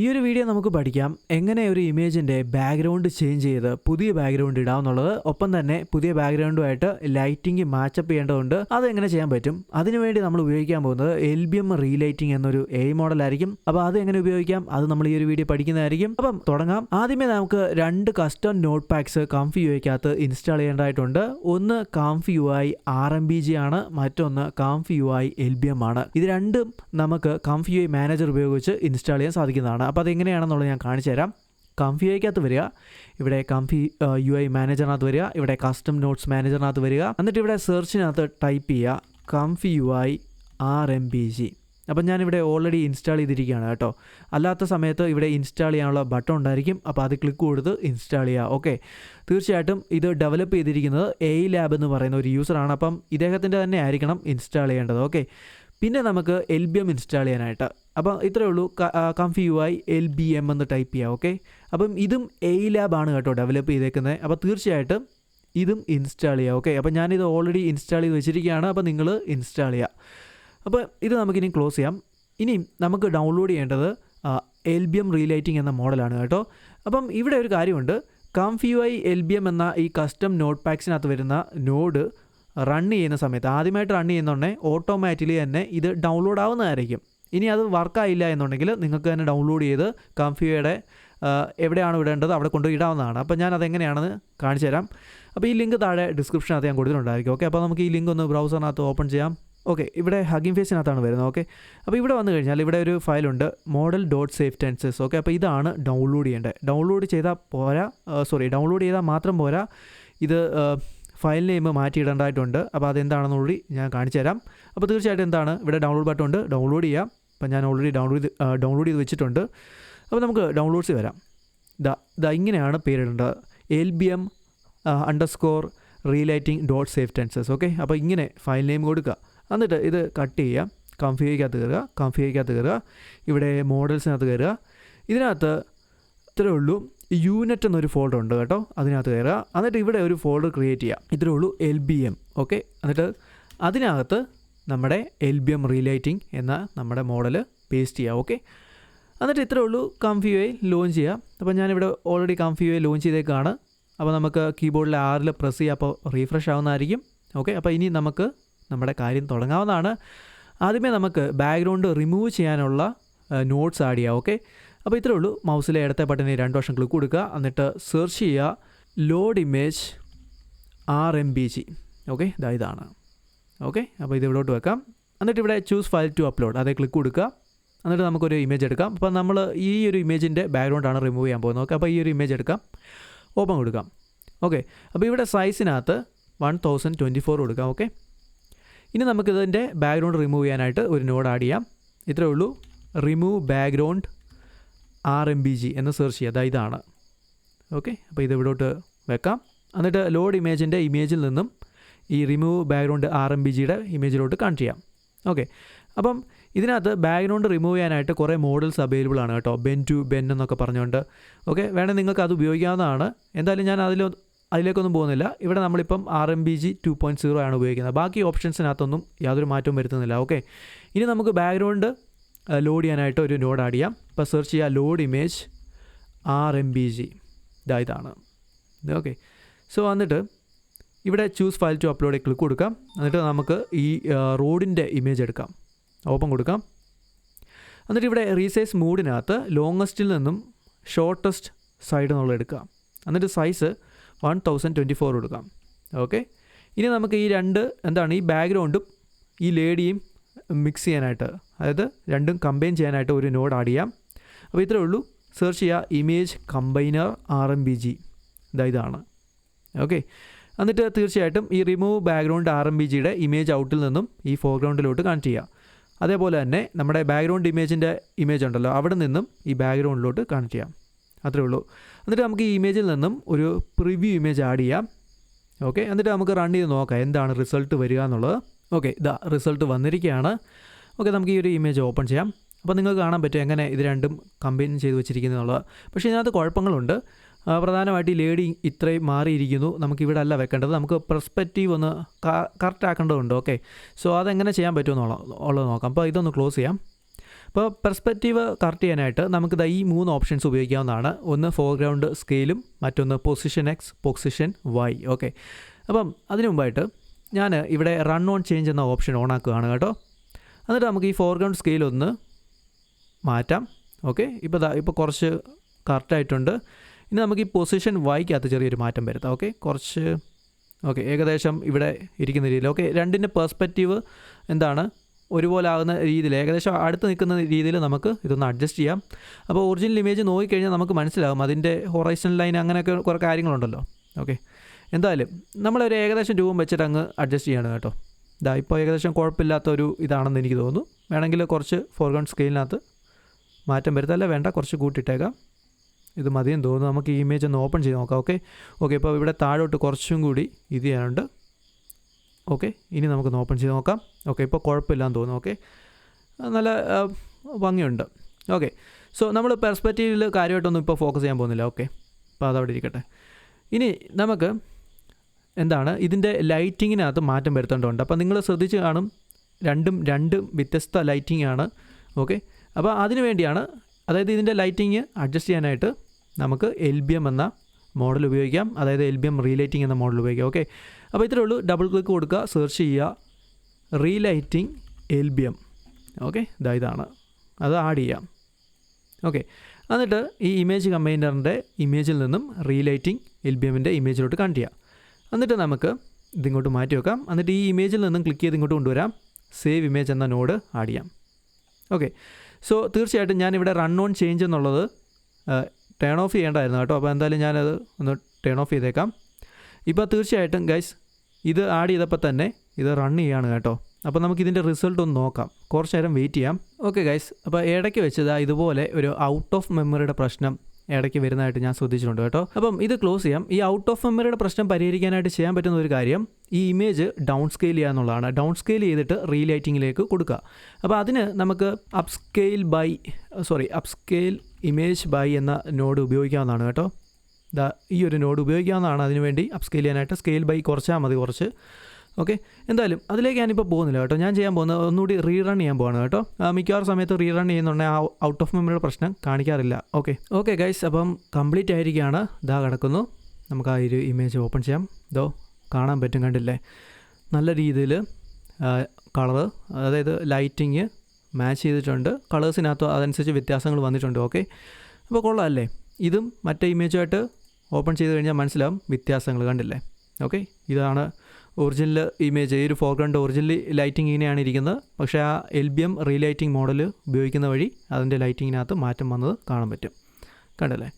ഈ ഒരു വീഡിയോ നമുക്ക് പഠിക്കാം. എങ്ങനെ ഒരു ഇമേജിന്റെ ബാക്ക്ഗ്രൗണ്ട് ചേഞ്ച് ചെയ്ത് പുതിയ ബാക്ക്ഗ്രൗണ്ട് ഇടാമെന്നുള്ളത്. ഒപ്പം തന്നെ പുതിയ ബാക്ക്ഗ്രൗണ്ടുമായിട്ട് ലൈറ്റിംഗ് മാച്ചപ്പ് ചെയ്യേണ്ടതുണ്ട്. അത് എങ്ങനെ ചെയ്യാൻ പറ്റും? അതിനുവേണ്ടി നമ്മൾ ഉപയോഗിക്കാൻ പോകുന്നത് എൽ ബി എം റീലൈറ്റിംഗ് എന്നൊരു എ മോഡലായിരിക്കും അപ്പോൾ അത് എങ്ങനെ ഉപയോഗിക്കാം? അത് നമ്മൾ ഈ ഒരു വീഡിയോ പഠിക്കുന്നതായിരിക്കും. അപ്പം തുടങ്ങാം. ആദ്യമേ നമുക്ക് രണ്ട് custom node packs Comfy U ഐക്കകത്ത് install ചെയ്യേണ്ടതായിട്ടുണ്ട്. ഒന്ന് Comfy U I R M B G ആണ്. മറ്റൊന്ന് Comfy U I L B M ആണ്. ഇത് രണ്ടും നമുക്ക് കാംഫി യു ഐ മാനേജർ ഉപയോഗിച്ച് ഇൻസ്റ്റാൾ ചെയ്യാൻ സാധിക്കുന്നതാണ്. അപ്പോൾ അതെങ്ങനെയാണെന്നുള്ളത് ഞാൻ കാണിച്ചു തരാം. കംഫി ഐക്കകത്ത് വരിക. ഇവിടെ കംഫി യു ഐ മാനേജറിനകത്ത് വരിക. ഇവിടെ കസ്റ്റം നോട്ട്സ് മാനേജറിനകത്ത് വരിക. എന്നിട്ട് ഇവിടെ സെർച്ചിനകത്ത് ടൈപ്പ് ചെയ്യുക. Comfy U I R M B G. അപ്പം ഞാനിവിടെ ഓൾറെഡി ഇൻസ്റ്റാൾ ചെയ്തിരിക്കുകയാണ് കേട്ടോ. അല്ലാത്ത സമയത്ത് ഇവിടെ ഇൻസ്റ്റാൾ ചെയ്യാനുള്ള ബട്ടൺ ഉണ്ടായിരിക്കും. അപ്പോൾ അത് ക്ലിക്ക് കൊടുത്ത് ഇൻസ്റ്റാൾ ചെയ്യുക. ഓക്കെ. തീർച്ചയായിട്ടും ഇത് ഡെവലപ്പ് ചെയ്തിരിക്കുന്നത് എ ലാബ് എന്ന് പറയുന്ന ഒരു യൂസറാണ്. അപ്പം ഇദ്ദേഹത്തിന്റെ തന്നെ ആയിരിക്കണം ഇൻസ്റ്റാൾ ചെയ്യേണ്ടത്. ഓക്കെ. പിന്നെ നമുക്ക് എൽ ബി എം ഇൻസ്റ്റാൾ ചെയ്യാനായിട്ട്. അപ്പോൾ ഇത്രയേ ഉള്ളൂ. Comfy U I L B M എന്ന് ടൈപ്പ് ചെയ്യുക ഓക്കെ അപ്പം ഇതും എ ലാബാണ് കേട്ടോ ഡെവലപ്പ് ചെയ്തേക്കുന്നത് അപ്പോൾ തീർച്ചയായിട്ടും ഇതും ഇൻസ്റ്റാൾ ചെയ്യുക ഓക്കെ അപ്പോൾ ഞാനിത് ഓൾറെഡി ഇൻസ്റ്റാൾ ചെയ്ത് വെച്ചിരിക്കുകയാണ്. അപ്പോൾ നിങ്ങൾ ഇൻസ്റ്റാൾ ചെയ്യുക അപ്പോൾ ഇത് നമുക്കിനി ക്ലോസ് ചെയ്യാം. ഇനി നമുക്ക് ഡൗൺലോഡ് ചെയ്യേണ്ടത് എൽ ബി എം റീലൈറ്റിംഗ് എന്ന മോഡലാണ് കേട്ടോ. അപ്പം ഇവിടെ ഒരു കാര്യമുണ്ട്. Comfy U I L B M എന്ന ഈ കസ്റ്റം നോട്ട് പാക്സിനകത്ത് വരുന്ന നോഡ് റൺ ചെയ്യുന്ന സമയത്ത് ആദ്യമായിട്ട് റൺ ചെയ്യുന്നുണ്ടെങ്കിൽ ഓട്ടോമാറ്റിക്കലി തന്നെ ഇത് ഡൗൺലോഡ് ആവുന്നതായിരിക്കും. ഇനി അത് വർക്കായില്ല എന്നുണ്ടെങ്കിൽ നിങ്ങൾക്ക് തന്നെ ഡൗൺലോഡ് ചെയ്ത് കംഫിയുടെ എവിടെയാണ് ഇടേണ്ടത് അവിടെ കൊണ്ട് ഇടാവുന്നതാണ്. അപ്പോൾ ഞാൻ അതെങ്ങനെയാണെന്ന് കാണിച്ചു തരാം. അപ്പോൾ ഈ ലിങ്ക് താഴെ ഡിസ്ക്രിപ്ഷനകത്ത് ഞാൻ കൊടുത്തിട്ടുണ്ടായിരിക്കും. ഓക്കെ അപ്പോൾ നമുക്ക് ഈ ലിങ്ക് ഒന്ന് ബ്രൗസറിനകത്ത് ഓപ്പൺ ചെയ്യാം. ഓക്കെ ഇവിടെ ഹഗിങ് ഫേസിനകത്താണ് വരുന്നത്. ഓക്കെ അപ്പോൾ ഇവിടെ വന്നു കഴിഞ്ഞാൽ ഇവിടെ ഒരു ഫയലുണ്ട് model dot safe tensors okay അപ്പോൾ ഇതാണ് ഡൗൺലോഡ് ചെയ്യേണ്ടത്. ഡൗൺലോഡ് ചെയ്താൽ പോരാ സോറി ഡൗൺലോഡ് ചെയ്താൽ മാത്രം പോരാ ഇത് ഫയൽ നെയിം മാറ്റിയിടേണ്ടതായിട്ടുണ്ട്. അപ്പോൾ അതെന്താണെന്ന് കൂടി ഞാൻ കാണിച്ചു തരാം. അപ്പോൾ തീർച്ചയായിട്ടും എന്താണ്? ഇവിടെ ഡൗൺലോഡ് ബട്ടൺ ഉണ്ട്. ഡൗൺലോഡ് ചെയ്യാം. അപ്പോൾ ഞാൻ ഓൾറെഡി ഡൗൺലോഡ് ഡൗൺലോഡ് ചെയ്ത് വെച്ചിട്ടുണ്ട്. അപ്പോൾ നമുക്ക് ഡൗൺലോഡ്സ് വരാം. ദ ദ ഇങ്ങനെയാണ് പേരിടേണ്ടത്. L B M underscore relighting dot safe tensors okay അപ്പോൾ ഇങ്ങനെ ഫയൽ നെയിം കൊടുക്കുക. എന്നിട്ട് ഇത് കട്ട് ചെയ്യുക. കംഫിഗയ്ക്കകത്ത് കയറുക. കംഫിഗയ്ക്കകത്ത് കയറുക. ഇവിടെ മോഡൽസിനകത്ത് കയറുക. ഇതിനകത്ത് ഇത്രയേ ഉള്ളൂ. യൂണിറ്റ് എന്നൊരു ഫോൾഡർ ഉണ്ട് കേട്ടോ അതിനകത്ത് കയറുക. എന്നിട്ട് ഇവിടെ ഒരു ഫോൾഡർ ക്രിയേറ്റ് ചെയ്യുക ഇത്രേ ഉള്ളൂ എൽ ബി എം ഓക്കെ എന്നിട്ട് അതിനകത്ത് നമ്മുടെ എൽ ബി എം റീലൈറ്റിംഗ് എന്ന നമ്മുടെ മോഡൽ പേസ്റ്റ് ചെയ്യുക ഓക്കെ എന്നിട്ട് ഇത്രേ ഉള്ളൂ കംഫി ഐ ലോഞ്ച് ചെയ്യുക അപ്പോൾ ഞാനിവിടെ ഓൾറെഡി കംഫി ഐ ലോഞ്ച് ചെയ്തേക്കാണ്. അപ്പോൾ നമുക്ക് കീബോർഡിൽ ആറിൽ പ്രസ് ചെയ്യുക അപ്പോൾ റീഫ്രഷ് ആവുന്നതായിരിക്കും ഓക്കെ അപ്പോൾ ഇനി നമുക്ക് നമ്മുടെ കാര്യം തുടങ്ങാവുന്നതാണ്. ആദ്യമേ നമുക്ക് ബാക്ക്ഗ്രൗണ്ട് റിമൂവ് ചെയ്യാനുള്ള നോട്ട്സ് ആഡ് ചെയ്യുക ഓക്കെ അപ്പോൾ ഇത്രേ ഉള്ളൂ. മൗസിലെ ഇടത്തെ ബട്ടണിൽ രണ്ട് വർഷം ക്ലിക്ക് കൊടുക്കുക. എന്നിട്ട് സെർച്ച് ചെയ്യുക. Load image R M B G okay ഇതാ ഇതാണ്. ഓക്കെ അപ്പോൾ ഇത് ഇവിടോട്ട് വെക്കാം. എന്നിട്ട് ഇവിടെ ചൂസ് ഫയൽ ടു അപ്ലോഡ് അതേ ക്ലിക്ക് കൊടുക്കുക. എന്നിട്ട് നമുക്കൊരു ഇമേജ് എടുക്കാം. അപ്പോൾ നമ്മൾ ഈ ഒരു ഇമേജിന്റെ ബാക്ക്ഗ്രൗണ്ടാണ് റിമൂവ് ചെയ്യാൻ പോകുന്നത്. ഓക്കെ അപ്പോൾ ഈ ഒരു ഇമേജ് എടുക്കാം. ഓപ്പൺ കൊടുക്കാം. ഓക്കെ അപ്പോൾ ഇവിടെ സൈസിനകത്ത് വൺ തൗസൻഡ് ട്വന്റി ഫോർ കൊടുക്കാം. ഓക്കെ ഇനി നമുക്കിതിന്റെ ബാക്ക്ഗ്രൗണ്ട് റിമൂവ് ചെയ്യാനായിട്ട് ഒരു നോഡ് ആഡ് ചെയ്യാം. ഇത്രേ ഉള്ളൂ. Remove background R M B G എന്ന് സെർച്ച് ചെയ്യുക. അതായത് ഇതാണ്. ഓക്കെ അപ്പോൾ ഇത് ഇവിടോട്ട് വെക്കാം. എന്നിട്ട് ലോഡ് ഇമേജിന്റെ ഇമേജിൽ നിന്നും ഈ remove background R M B ജിയുടെ ഇമേജിലോട്ട് കണക്ട് ചെയ്യാം. ഓക്കെ അപ്പം ഇതിനകത്ത് ബാക്ക്ഗ്രൗണ്ട് റിമൂവ് ചെയ്യാനായിട്ട് കുറേ മോഡൽസ് അവൈലബിൾ ആണ് കേട്ടോ. ബെൻ ടു ബെൻ എന്നൊക്കെ പറഞ്ഞുകൊണ്ട്. ഓക്കെ വേണമെങ്കിൽ നിങ്ങൾക്ക് അത് ഉപയോഗിക്കാവുന്നതാണ്. എന്തായാലും ഞാൻ അതിൽ അതിലേക്കൊന്നും പോകുന്നില്ല. ഇവിടെ നമ്മളിപ്പം R M B G two point zero ആണ് ഉപയോഗിക്കുന്നത്. ബാക്കി ഓപ്ഷൻസിനകത്തൊന്നും യാതൊരു മാറ്റവും വരുത്തുന്നില്ല. ഓക്കെ ഇനി നമുക്ക് ബാക്ക്ഗ്രൗണ്ട് ലോഡ് ചെയ്യാനായിട്ട് ഒരു നോഡ് ആഡ് ചെയ്യാം. ഇപ്പോൾ സെർച്ച് ചെയ്യുക load image R M B G ഇതാ ഇതാണ്. ഓക്കെ സോ എന്നിട്ട് ഇവിടെ choose file to upload click കൊടുക്കാം. എന്നിട്ട് നമുക്ക് ഈ റോഡിന്റെ ഇമേജ് എടുക്കാം. ഓപ്പൺ കൊടുക്കാം. എന്നിട്ട് ഇവിടെ റീസൈസ് മൂഡിനകത്ത് ലോങ്ങസ്റ്റിൽ നിന്നും ഷോർട്ടസ്റ്റ് സൈഡ് നമ്മൾ എടുക്കാം. എന്നിട്ട് size one thousand twenty four കൊടുക്കാം. ഓക്കെ ഇനി നമുക്ക് ഈ രണ്ട് എന്താണ് ഈ ബാക്ക്ഗ്രൗണ്ടും ഈ ലേഡിയും മിക്സ് ചെയ്യാനായിട്ട് അതായത് രണ്ടും കമ്പൈൻ ചെയ്യാനായിട്ട് ഒരു നോഡ് ആഡ് ചെയ്യാം. അപ്പോൾ ഇത്രേ ഉള്ളൂ. സെർച്ച് ചെയ്യുക image combiner R M B G ഇതാ ഇതാണ്. ഓക്കെ എന്നിട്ട് തീർച്ചയായിട്ടും ഈ remove background R M B ജിയുടെ ഇമേജ് ഔട്ടിൽ നിന്നും ഈ ഫോർഗ്രൗണ്ടിലോട്ട് കണക്ട് ചെയ്യുക അതേപോലെ തന്നെ നമ്മുടെ ബാക്ക്ഗ്രൗണ്ട് ഇമേജിന്റെ ഇമേജ് ഉണ്ടല്ലോ അവിടെ നിന്നും ഈ ബാക്ക്ഗ്രൗണ്ടിലോട്ട് കണക്ട് ചെയ്യാം. അത്രേ ഉള്ളൂ. എന്നിട്ട് നമുക്ക് ഈ ഇമേജിൽ നിന്നും ഒരു പ്രിവ്യൂ ഇമേജ് ആഡ് ചെയ്യാം. ഓക്കെ എന്നിട്ട് നമുക്ക് റൺ ചെയ്ത് നോക്കാം. എന്താണ് റിസൾട്ട് വരിക എന്നുള്ളത്. ഓക്കെ ഇതാ റിസൾട്ട് വന്നിരിക്കുകയാണ്. ഓക്കെ നമുക്ക് ഈ ഒരു ഇമേജ് ഓപ്പൺ ചെയ്യാം. അപ്പോൾ നിങ്ങൾക്ക് കാണാൻ പറ്റും എങ്ങനെ ഇത് രണ്ടും കമ്പൈൻ ചെയ്ത് വെച്ചിരിക്കുന്നതെന്നുള്ളത് പക്ഷേ ഇതിനകത്ത് കുഴപ്പങ്ങളുണ്ട്. പ്രധാനമായിട്ട് ഈ ലേഡി ഇത്രയും മാറിയിരിക്കുന്നു. നമുക്ക് ഇവിടെ അല്ല വെക്കേണ്ടത്. നമുക്ക് പെർസ്പെക്റ്റീവ് ഒന്ന് കറക്റ്റ് ആക്കേണ്ടതുണ്ട്. ഓക്കെ. സോ അതെങ്ങനെ ചെയ്യാൻ പറ്റുമെന്നുള്ള ഉള്ളത് നോക്കാം. അപ്പോൾ ഇതൊന്ന് ക്ലോസ് ചെയ്യാം. അപ്പോൾ പെർസ്പെക്റ്റീവ് കറക്റ്റ് ചെയ്യാനായിട്ട് നമുക്ക് ഈ മൂന്ന് ഓപ്ഷൻസ് ഉപയോഗിക്കാവുന്നതാണ്. ഒന്ന് ഫോർഗ്രൗണ്ട് സ്കെയിലും മറ്റൊന്ന് position X position Y okay. അപ്പം അതിനു മുമ്പായിട്ട് ഞാൻ ഇവിടെ റൺ ഓൺ ചേഞ്ച് എന്ന ഓപ്ഷൻ ഓൺ ആക്കുകയാണ് കേട്ടോ. എന്നിട്ട് നമുക്ക് ഈ ഫോർഗ്രൗണ്ട് സ്കെയിൽ ഒന്ന് മാറ്റാം. ഓക്കെ ഇപ്പോൾ ഇപ്പോൾ കുറച്ച് കറക്റ്റായിട്ടുണ്ട് ഇനി നമുക്ക് ഈ പൊസിഷൻ വൈക്കകത്ത് ചെറിയൊരു മാറ്റം വരുത്താം. ഓക്കെ കുറച്ച് ഓക്കെ ഏകദേശം ഇവിടെ ഇരിക്കുന്ന രീതിയിൽ. ഓക്കെ രണ്ടിന്റെ പെർസ്പെക്റ്റീവ് എന്താണ്? ഒരുപോലെ ആകുന്ന രീതിയിൽ ഏകദേശം അടുത്ത് നിൽക്കുന്ന രീതിയിൽ നമുക്ക് ഇതൊന്ന് അഡ്ജസ്റ്റ് ചെയ്യാം. അപ്പോൾ ഒറിജിനൽ ഇമേജ് നോക്കിക്കഴിഞ്ഞാൽ നമുക്ക് മനസ്സിലാകും. അതിന്റെ ഹൊറൈസൺ ലൈൻ അങ്ങനെയൊക്കെ കുറേ കാര്യങ്ങളുണ്ടല്ലോ. ഓക്കെ എന്തായാലും നമ്മളൊരു ഏകദേശം രൂപം വെച്ചിട്ട് അങ്ങ് അഡ്ജസ്റ്റ് ചെയ്യണം കേട്ടോ. ഇതാ ഇപ്പോൾ ഏകദേശം കുഴപ്പമില്ലാത്ത ഒരു ഇതാണെന്ന് എനിക്ക് തോന്നുന്നു. വേണമെങ്കിൽ കുറച്ച് ഫോർഗ്രൗണ്ട് സ്കെയിലിനകത്ത് മാറ്റം വരുത്തല്ല വേണ്ട കുറച്ച് കൂട്ടിയിട്ടേക്കാം. ഇത് മതിയെന്ന് തോന്നുന്നു. നമുക്ക് ഈ ഇമേജ് ഒന്ന് ഓപ്പൺ ചെയ്ത് നോക്കാം ഓക്കെ? ഓക്കെ ഇപ്പോൾ ഇവിടെ താഴോട്ട് കുറച്ചും കൂടി ഇത് ചെയ്യാനുണ്ട്. ഓക്കെ ഇനി നമുക്കൊന്ന് ഓപ്പൺ ചെയ്ത് നോക്കാം. ഓക്കെ ഇപ്പോൾ കുഴപ്പമില്ലാന്ന് തോന്നുന്നു ഓക്കെ? നല്ല ഭംഗിയുണ്ട്. ഓക്കെ സോ നമ്മൾ പെർസ്പെക്റ്റീവിൽ കാര്യമായിട്ടൊന്നും ഇപ്പോൾ ഫോക്കസ് ചെയ്യാൻ പോകുന്നില്ല ഓക്കെ? അപ്പോൾ അതവിടെ ഇരിക്കട്ടെ. ഇനി നമുക്ക് എന്താണ്? ഇതിന്റെ ലൈറ്റിങ്ങിനകത്ത് മാറ്റം വരുത്തേണ്ടതുണ്ട്. അപ്പോൾ നിങ്ങൾ ശ്രദ്ധിച്ച് കാണും. രണ്ടും രണ്ടും വ്യത്യസ്ത ലൈറ്റിംഗ് ആണ് ഓക്കെ? അപ്പോൾ അതിനു വേണ്ടിയാണ് അതായത് ഇതിന്റെ ലൈറ്റിങ് അഡ്ജസ്റ്റ് ചെയ്യാനായിട്ട് നമുക്ക് എൽ ബി എം എന്ന മോഡൽ ഉപയോഗിക്കാം. അതായത് എൽ ബി എം റീലൈറ്റിംഗ് എന്ന മോഡൽ ഉപയോഗിക്കാം. ഓക്കെ? അപ്പോൾ ഇത്രയേ ഉള്ളൂ. ഡബിൾ ക്ലിക്ക് കൊടുക്കുക സെർച്ച് ചെയ്യുക. Relighting L B M okay? ഇതാ ഇതാണ്. അത് ആഡ് ചെയ്യാം. ഓക്കെ? എന്നിട്ട് ഈ ഇമേജ് കമ്പൈനറിന്റെ ഇമേജിൽ നിന്നും റീലൈറ്റിംഗ് എൽ ബി എമ്മിന്റെ ഇമേജിലോട്ട് കണ്ട് ചെയ്യാം. എന്നിട്ട് നമുക്ക് ഇതിങ്ങോട്ട് മാറ്റി വെക്കാം. എന്നിട്ട് ഈ ഇമേജിൽ നിന്നും ക്ലിക്ക് ചെയ്ത് ഇങ്ങോട്ട് കൊണ്ടുവരാം. സേവ് ഇമേജ് എന്ന നോഡ് ആഡ് ചെയ്യാം. ഓക്കെ സോ തീർച്ചയായിട്ടും ഞാനിവിടെ റൺ ഓൺ ചേഞ്ച് എന്നുള്ളത് ടേൺ ഓഫ് ചെയ്യേണ്ടായിരുന്നു കേട്ടോ. അപ്പോൾ എന്തായാലും ഞാനത് ഒന്ന് ടേൺ ഓഫ് ചെയ്തേക്കാം. ഇപ്പോൾ തീർച്ചയായിട്ടും ഗൈസ് ഇത് ആഡ് ചെയ്തപ്പോൾ തന്നെ ഇത് റൺ ചെയ്യാണ് കേട്ടോ. അപ്പോൾ നമുക്ക് ഇതിന്റെ റിസൾട്ട് ഒന്ന് നോക്കാം. കുറച്ച് നേരം വെയിറ്റ് ചെയ്യാം. ഓക്കെ ഗൈസ് അപ്പോൾ ഇടയ്ക്ക് വെച്ചത് ഇതുപോലെ ഒരു ഔട്ട് ഓഫ് മെമ്മറിയുടെ പ്രശ്നം ഇടയ്ക്ക് വരുന്നതായിട്ട് ഞാൻ ശ്രദ്ധിച്ചിട്ടുണ്ട് കേട്ടോ. അപ്പം ഇത് ക്ലോസ് ചെയ്യാം. ഈ ഔട്ട് ഓഫ് മെമ്മറിയുടെ പ്രശ്നം പരിഹരിക്കാനായിട്ട് ചെയ്യാൻ പറ്റുന്ന ഒരു കാര്യം ഈ ഇമേജ് ഡൗൺ സ്കെയിൽ ചെയ്യുക എന്നുള്ളതാണ്. ഡൗൺ സ്കെയിൽ ചെയ്തിട്ട് റീലൈറ്റിങ്ങിലേക്ക് കൊടുക്കുക. അപ്പോൾ അതിന് നമുക്ക് upscale by sorry upscale image by എന്ന നോഡ് ഉപയോഗിക്കാവുന്നതാണ് കേട്ടോ. ദാ ഈ ഒരു നോഡ് ഉപയോഗിക്കാവുന്നതാണ്. അതിനുവേണ്ടി അപ് സ്കെയിൽ ചെയ്യാനായിട്ട് സ്കെയിൽ ബൈ കുറച്ചാൽ മതി കുറച്ച്. ഓക്കെ? എന്തായാലും അതിലേക്ക് ഞാനിപ്പോൾ പോകുന്നില്ല കേട്ടോ. ഞാൻ ചെയ്യാൻ പോകുന്നത് ഒന്നുകൂടി റീറൺ ചെയ്യാൻ പോവാണ് കേട്ടോ. മിക്കവാറും സമയത്ത് റീറൺ ചെയ്യുന്നുണ്ടെങ്കിൽ ആ ഔട്ട് ഓഫ് മെമ്മറിയുടെ പ്രശ്നം കാണിക്കാറില്ല. ഓക്കെ? ഓക്കെ ഗൈസ് അപ്പം കംപ്ലീറ്റ് ആയിരിക്കുകയാണ്. ഇതാ കിടക്കുന്നു. നമുക്ക് ആ ഒരു ഇമേജ് ഓപ്പൺ ചെയ്യാം. ഇതോ കാണാൻ പറ്റും കണ്ടില്ലേ? നല്ല രീതിയിൽ കളറ് അതായത് ലൈറ്റിങ് മാച്ച് ചെയ്തിട്ടുണ്ട്. കളേഴ്സിനകത്ത് അതനുസരിച്ച് വ്യത്യാസങ്ങൾ വന്നിട്ടുണ്ട്. ഓക്കെ? അപ്പോൾ കൊള്ളാമല്ലേ ഇതും മറ്റേ ഇമേജുമായിട്ട് ഓപ്പൺ ചെയ്ത് കഴിഞ്ഞാൽ മനസ്സിലാവും വ്യത്യാസങ്ങൾ കണ്ടില്ലേ? ഓക്കെ? ഇതാണ് ഒറിജിനൽ ഇമേജ് ഈ ഒരു ഫോർഗ്രൗണ്ട് ഒറിജിനൽ ലൈറ്റിംഗ് ഇങ്ങനെയാണ് ഇരിക്കുന്നത്. പക്ഷേ ആ L B M relighting model ഉപയോഗിക്കുന്ന വഴി അതിന്റെ ലൈറ്റിങ്ങിനകത്ത് മാറ്റം വന്നത് കാണാൻ പറ്റും. കണ്ടല്ലേ?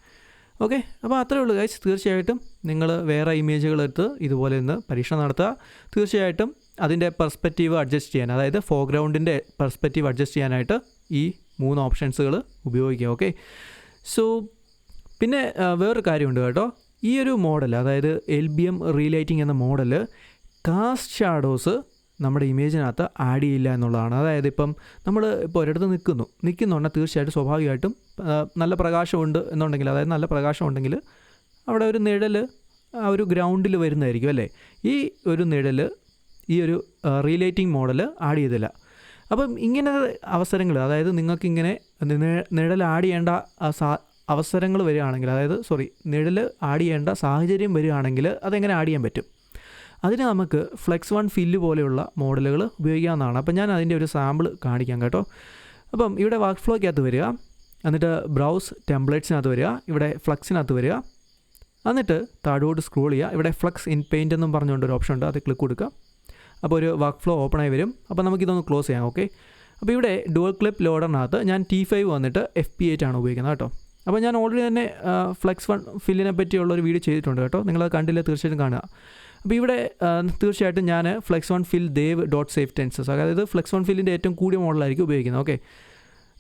ഓക്കെ അപ്പോൾ അത്രേ ഉള്ളൂ ഗൈസ് തീർച്ചയായിട്ടും നിങ്ങൾ വേറെ ഇമേജുകൾ എടുത്ത് ഇതുപോലെ ഒന്ന് പരീക്ഷണം നടത്തുക. തീർച്ചയായിട്ടും അതിന്റെ പെർസ്പെക്റ്റീവ് അഡ്ജസ്റ്റ് ചെയ്യാൻ അതായത് ഫോർഗ്രൗണ്ടിന്റെ പെർസ്പെക്റ്റീവ് അഡ്ജസ്റ്റ് ചെയ്യാനായിട്ട് ഈ മൂന്ന് ഓപ്ഷൻസുകൾ ഉപയോഗിക്കുക ഓക്കെ സോ പിന്നെ വേറൊരു കാര്യമുണ്ട് കേട്ടോ. ഈ ഒരു മോഡൽ അതായത് എൽ ബി എം റീലൈറ്റിംഗ് എന്ന മോഡൽ കാസ്റ്റ് ഷാഡോസ് നമ്മുടെ ഇമേജിനകത്ത് ആഡ് ചെയ്യില്ല എന്നുള്ളതാണ്. അതായത് ഇപ്പം നമ്മൾ ഇപ്പോൾ ഒരിടത്ത് നിൽക്കുന്നു നിൽക്കുന്നുണ്ടെങ്കിൽ തീർച്ചയായിട്ടും സ്വാഭാവികമായിട്ടും നല്ല പ്രകാശമുണ്ട് എന്നുണ്ടെങ്കിൽ അതായത് നല്ല പ്രകാശം ഉണ്ടെങ്കിൽ അവിടെ ഒരു നിഴൽ ആ ഒരു ഗ്രൗണ്ടിൽ വരുന്നതായിരിക്കും അല്ലേ? ഈ ഒരു നിഴൽ ഈ ഒരു റീലേറ്റിംഗ് മോഡൽ ആഡ് ചെയ്തില്ല. അപ്പം ഇങ്ങനെ അവസരങ്ങൾ അതായത് നിങ്ങൾക്കിങ്ങനെ നിഴ- നിഴൽ ആഡ് ചെയ്യേണ്ട സാ അവസരങ്ങൾ വരികയാണെങ്കിൽ അതായത് സോറി നിഴൽ ആഡ് ചെയ്യേണ്ട സാഹചര്യം വരികയാണെങ്കിൽ അതെങ്ങനെ ആഡ് ചെയ്യാൻ പറ്റും? അതിന് നമുക്ക് ഫ്ലെക്സ് വൺ ഫില്ല് പോലെയുള്ള മോഡലുകൾ ഉപയോഗിക്കാവുന്നതാണ്. അപ്പം ഞാൻ അതിന്റെ ഒരു സാമ്പിൾ കാണിക്കാം കേട്ടോ. അപ്പം ഇവിടെ വർക്ക് ഫ്ലോയ്ക്കകത്ത് വരിക. എന്നിട്ട് ബ്രൗസ് ടെംപ്ലേറ്റ്സിനകത്ത് വരിക. ഇവിടെ ഫ്ലക്സിനകത്ത് വരിക. എന്നിട്ട് താഴോട്ട് സ്ക്രോൾ ചെയ്യുക. ഇവിടെ ഫ്ലക്സ് ഇൻ പെയിന്റ് എന്നും പറഞ്ഞുകൊണ്ട് ഒരു ഓപ്ഷൻ ഉണ്ട്. അത് ക്ലിക്ക് കൊടുക്കുക. അപ്പോൾ ഒരു വർക്ക് ഫ്ലോ ഓപ്പൺ ആയി വരും. അപ്പോൾ നമുക്കിതൊന്ന് ക്ലോസ് ചെയ്യാം. ഓക്കെ അപ്പോൾ ഇവിടെ ഡുവൽ ക്ലിപ്പ് ലോഡറിനകത്ത് ഞാൻ ടി ഫൈവ് വന്നിട്ട് എഫ് പി എയ്റ്റ് ആണ് ഉപയോഗിക്കുന്നത് കേട്ടോ. അപ്പോൾ ഞാൻ ഓൾറെഡി തന്നെ ഫ്ലെക്സ് വൺ ഫില്ലിനെ പറ്റിയുള്ള ഒരു വീഡിയോ ചെയ്തിട്ടുണ്ട് കേട്ടോ. നിങ്ങളത് കണ്ടില്ല? തീർച്ചയായിട്ടും കാണുക. അപ്പോൾ ഇവിടെ തീർച്ചയായിട്ടും ഞാൻ Flux one fill dev dot safetensors അതായത് ഫ്ലെക്സ് വൺ ഫില്ലിന്റെ ഏറ്റവും കൂടിയ മോഡലായിരിക്കും ഉപയോഗിക്കുന്നത്. ഓക്കെ.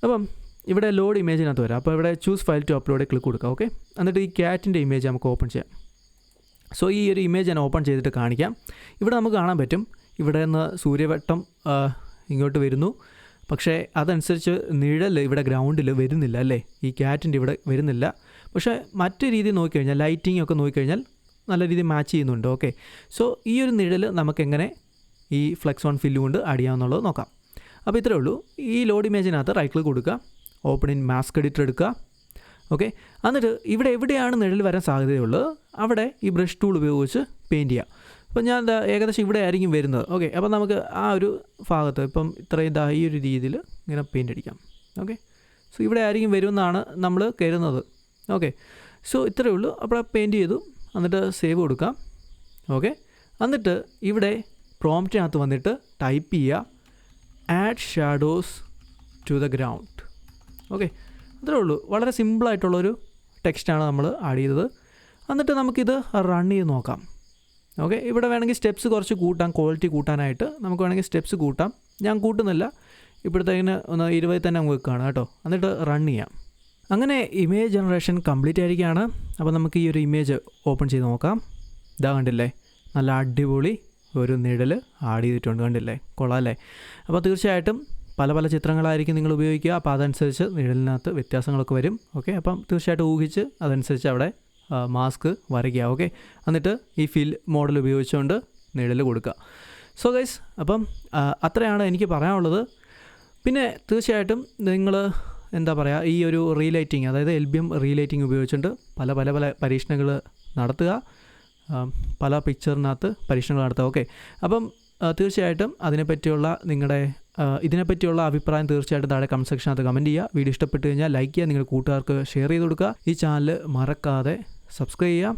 അപ്പം ഇവിടെ ലോഡ് ഇമേജിനകത്ത് വരാം. അപ്പോൾ ഇവിടെ choose file to upload click കൊടുക്കുക ഓക്കെ. എന്നിട്ട് ഈ ക്യാറ്റിന്റെ ഇമേജ് നമുക്ക് ഓപ്പൺ ചെയ്യാം. സോ ഈ ഒരു ഇമേജ് ഞാൻ ഓപ്പൺ ചെയ്തിട്ട് കാണിക്കാം. ഇവിടെ നമുക്ക് കാണാൻ പറ്റും. ഇവിടെ നിന്ന് സൂര്യവട്ടം ഇങ്ങോട്ട് വരുന്നു. പക്ഷേ അതനുസരിച്ച് നിഴൽ ഇവിടെ ഗ്രൗണ്ടിൽ വരുന്നില്ല അല്ലേ? ഈ ക്യാറ്റിന്റെ ഇവിടെ വരുന്നില്ല. പക്ഷേ മറ്റു രീതി നോക്കിക്കഴിഞ്ഞാൽ ലൈറ്റിംഗ് ഒക്കെ നോക്കിക്കഴിഞ്ഞാൽ നല്ല രീതിയിൽ മാച്ച് ചെയ്യുന്നുണ്ട്. ഓക്കെ സോ ഈ ഒരു നിഴൽ നമുക്കെങ്ങനെ ഈ ഫ്ലെക്സ് ഓൺ ഫില്ല് കൊണ്ട് ആഡ് ചെയ്യാമെന്നുള്ളത് നോക്കാം. അപ്പോൾ ഇത്രയേ ഉള്ളൂ. ഈ ലോഡ് ഇമേജിനകത്ത് റൈറ്റ് ക്ലിക്ക് കൊടുക്കുക. ഓപ്പൺ ഇൻ മാസ്ക് എഡിറ്റർ എടുക്കുക. ഓക്കെ എന്നിട്ട് ഇവിടെ എവിടെയാണ് നിഴൽ വരാൻ സാധ്യതയുള്ളത്? അവിടെ ഈ ബ്രഷ് ടൂൾ ഉപയോഗിച്ച് പെയിന്റ് ചെയ്യുക. അപ്പോൾ ഞാൻ എന്താ ഏകദേശം ഇവിടെ ആയിരിക്കും വരുന്നത്. ഓക്കെ അപ്പോൾ നമുക്ക് ആ ഒരു ഭാഗത്ത് ഇപ്പം ഇത്രയും ഇതാ ഈ ഒരു രീതിയിൽ ഇങ്ങനെ പെയിന്റ് അടിക്കാം. ഓക്കെ സോ ഇവിടെ ആയിരിക്കും വരുമെന്നാണ് നമ്മൾ കരുതുന്നത്. ഓക്കെ സോ ഇത്രയേ ഉള്ളൂ. അപ്പോൾ പെയിന്റ് ചെയ്തു. എന്നിട്ട് സേവ് കൊടുക്കാം. ഓക്കെ എന്നിട്ട് ഇവിടെ പ്രോംപ്റ്റിനകത്ത് വന്നിട്ട് ടൈപ്പ് ചെയ്യുക. Add shadows to the ground okay അത്രേ ഉള്ളൂ. വളരെ സിമ്പിളായിട്ടുള്ളൊരു ടെക്സ്റ്റാണ് നമ്മൾ ആഡ് ചെയ്തത്. എന്നിട്ട് നമുക്കിത് റൺ ചെയ്ത് നോക്കാം. ഓക്കെ ഇവിടെ വേണമെങ്കിൽ സ്റ്റെപ്സ് കുറച്ച് കൂട്ടാം. ക്വാളിറ്റി കൂട്ടാനായിട്ട് നമുക്ക് വേണമെങ്കിൽ സ്റ്റെപ്സ് കൂട്ടാം. ഞാൻ കൂട്ടുന്നില്ല. ഇപ്പോഴത്തേക്കിന് ഒന്ന് ഇരുപതിൽ തന്നെ നമുക്ക് വെക്കുകയാണ് കേട്ടോ. എന്നിട്ട് റൺ ചെയ്യാം. അങ്ങനെ ഇമേജ് ജനറേഷൻ കംപ്ലീറ്റ് ആയിരിക്കുകയാണ്. അപ്പോൾ നമുക്ക് ഈ ഒരു ഇമേജ് ഓപ്പൺ ചെയ്ത് നോക്കാം. ഇതാ കണ്ടില്ലേ? നല്ല അടിപൊളി ഒരു നിഴൽ ആഡ് ചെയ്തിട്ടുണ്ട് കണ്ടില്ലേ? കൊള്ളാം അല്ലേ? അപ്പോൾ തീർച്ചയായിട്ടും പല പല ചിത്രങ്ങളായിരിക്കും നിങ്ങൾ ഉപയോഗിക്കുക. അപ്പോൾ അതനുസരിച്ച് നിഴലിനകത്ത് വ്യത്യാസങ്ങളൊക്കെ വരും. ഓക്കെ? അപ്പം തീർച്ചയായിട്ടും ഊഹിച്ച് അതനുസരിച്ച് അവിടെ മാസ്ക് വരയ്ക്കുക. ഓക്കെ? എന്നിട്ട് ഈ ഫിൽ മോഡൽ ഉപയോഗിച്ചുകൊണ്ട് നിഴൽ കൊടുക്കുക. സോ ഗൈസ് അപ്പം അത്രയാണ് എനിക്ക് പറയാനുള്ളത്. പിന്നെ തീർച്ചയായിട്ടും നിങ്ങൾ എന്താ പറയുക ഈ ഒരു റീലൈറ്റിംഗ് അതായത് എൽ ബി എം റീലൈറ്റിംഗ് ഉപയോഗിച്ചുകൊണ്ട് പല പല പല പരീക്ഷണങ്ങൾ നടത്തുക. പല പിക്ചറിനകത്ത് പരീക്ഷണങ്ങൾ നടത്തുക. ഓക്കെ അപ്പം തീർച്ചയായിട്ടും അതിനെപ്പറ്റിയുള്ള നിങ്ങളുടെ ഇതിനെപ്പറ്റിയുള്ള അഭിപ്രായം തീർച്ചയായിട്ടും താഴെ കമന്റ് സെക്ഷനകത്ത് കമന്റ് ചെയ്യുക. വീഡിയോ ഇഷ്ടപ്പെട്ട് കഴിഞ്ഞാൽ ലൈക്ക് ചെയ്യുക. നിങ്ങളുടെ കൂട്ടുകാർക്ക് ഷെയർ ചെയ്ത് കൊടുക്കുക. ഈ ചാനൽ മറക്കാതെ സബ്സ്ക്രൈബ് ചെയ്യുക.